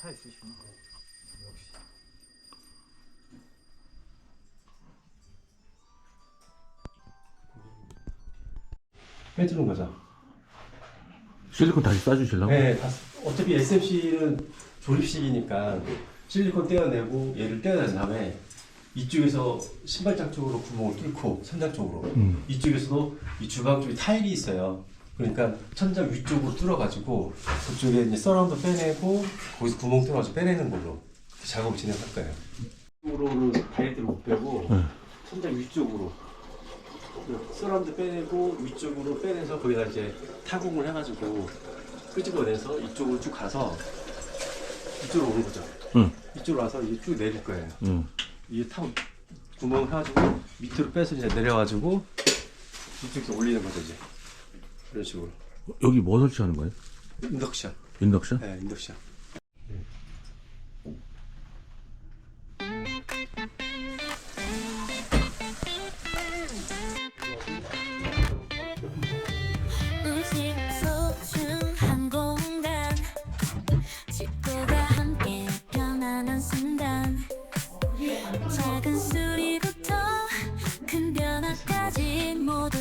차 있으시구나. 역시. 빼주는 거죠. 실리콘 다시 싸주실라고? 네, 다 쓰- 어차피 SMC는 조립식이니까 실리콘 떼어내고 얘를 떼어낸 다음에 이쪽에서 신발장 쪽으로 구멍을 뚫고 천장 쪽으로 음. 이쪽에서도 이 주방 쪽에 타일이 있어요. 그러니까 천장 위쪽으로 뚫어가지고 그쪽에 이제 서라운드 빼내고 거기서 구멍 뚫어가지고 빼내는 걸로 작업 진행할 거예요. 쪽으로는 타일들을 못 빼고 네. 천장 위쪽으로 서라운드 빼내고 위쪽으로 빼내서 거기다 이제 타공을 해가지고 끄집어내서 이쪽으로 쭉 가서 이쪽으로 오는 거죠. 응. 이쪽으로 와서 이제 쭉 내릴 거예요. 응. 이게 타 구멍 해가지고 밑으로 빼서 이제 내려가지고 이쪽에 올리는 거죠 이제 이런 식으로 여기 뭐 설치하는 거예요? 인덕션. 인덕션? 네, 인덕션.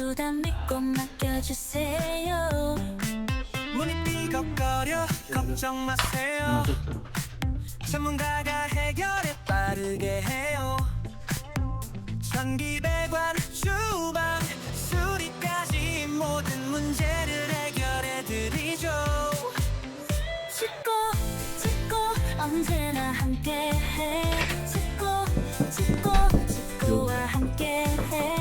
모두 다 믿고 맡겨주세요. 문이 삐걱거려 걱정 마세요. 전문가가 해결해 빠르게 해요. 전기 배관 주방 수리까지 모든 문제를 해결해 드리죠. 짚고 짚고 언제나 함께해. 짚고 짚고 짚고와 함께해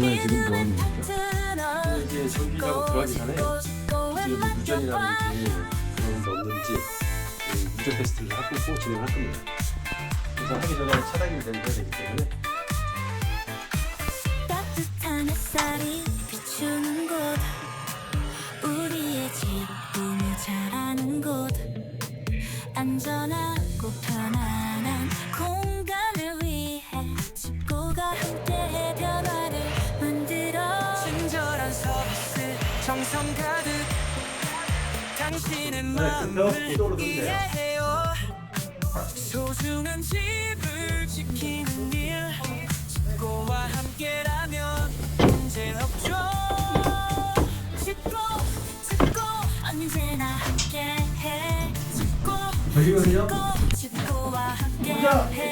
저는 지금 뭐 하는? 파트너 이제 전기가 들어가기 전에 지금 짚고 무전이라든지 그런 게 없는지 그 무전 테스트를 하고 진행할 겁니다. 그래서 하기 전에 차단이 되는 되기 때문에 따뜻한 햇살이 비추는 곳 우리의 집 꿈을 자라는 곳 안전하고 편안한 정성 가득. 당신의 네, 마음을. 이해해요. 소중한 집을 지키는 일. 집고와 함께라면 문제 없죠. 짚고 짚고 언제나 함께해. 짚고 저기거든요. 짚고와 함께해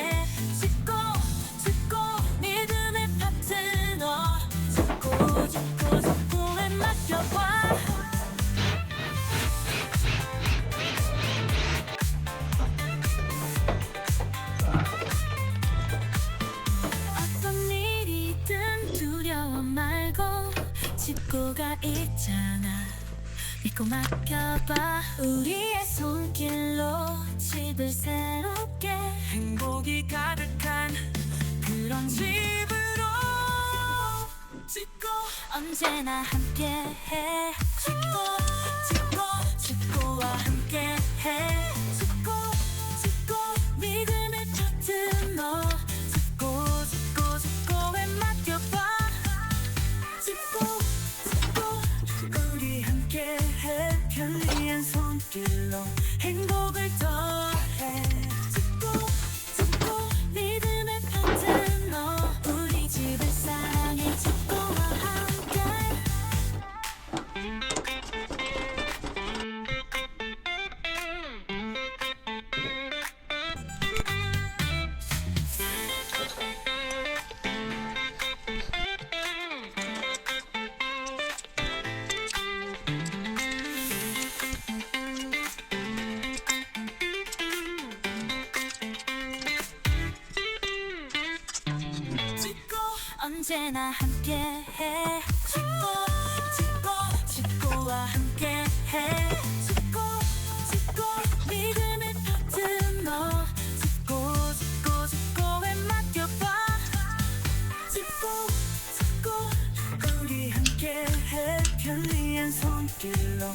짚고가 있잖아. 믿고 맡겨봐. 우리의 손길로 집을 새롭게. 행복이 가득한 그런 집으로 짚고 언제나 함께해. 짚고 짚고 짚고와 함께해 편리한 손길로 행복을 더 언제나 함께해. 지코 지코 지코와 함께해. 지코 지코 믿음을 파트너. 지코 지코 지코에 맡겨봐. 지코 지코 우리 함께해. 편리한 손길로